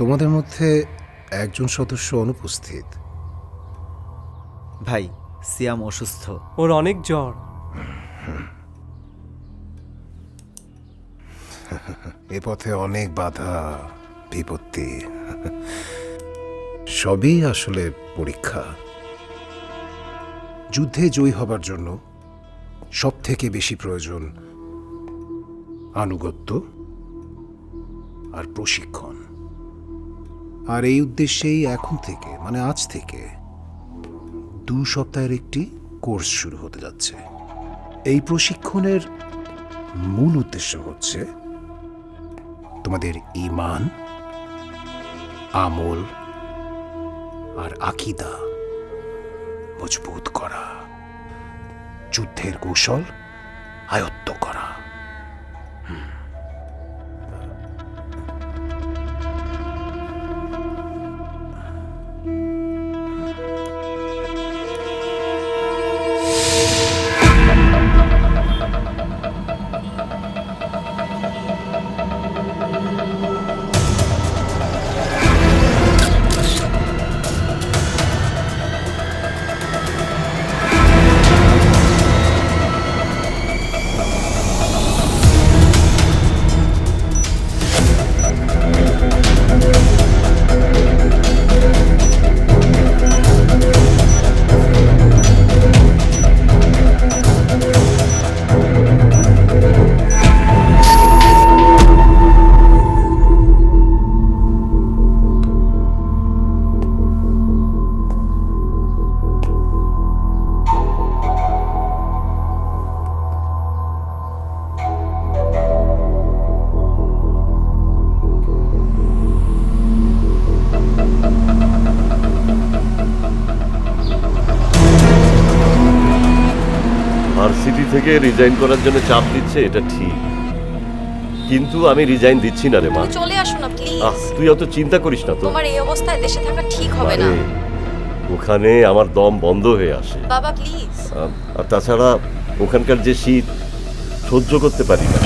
তোমাদের মধ্যে একজন সদস্য অনুপস্থিত। ভাই সিয়াম অসুস্থ। ওর অনেক জ্বর। এ পথে অনেক বাধা বিপত্তি। সবই আসলে পরীক্ষা। যুদ্ধে জয়ী হবার জন্য সব থেকে বেশি প্রয়োজন আনুগত্য আর প্রশিক্ষণ। আর এই উদ্দেশ্যেই এখন থেকে মানে আজ থেকে, দু সপ্তাহের একটি কোর্স শুরু হতে যাচ্ছে। এই প্রশিক্ষণের মূল উদ্দেশ্য হচ্ছে তোমাদের ইমান আমল আর আকিদা মজবুত করা, যুদ্ধের কৌশল আয়ত্ত করা। ভার্সিটি থেকে রিজাইন করার জন্য চাপ দিচ্ছে এটা ঠিক। কিন্তু আমি রিজাইন দিচ্ছি না রে মা। চলে আসো না প্লিজ আহ তুই অত চিন্তা করিস না তো। তোমার এই অবস্থায় দেশে থাকা ঠিক হবে না। আরে, ওখানে আমার দম বন্ধ হয়ে আসে। বাবা প্লিজ আর তাছাড়া ওখানকার যে শীত সহ্য করতে পারি না।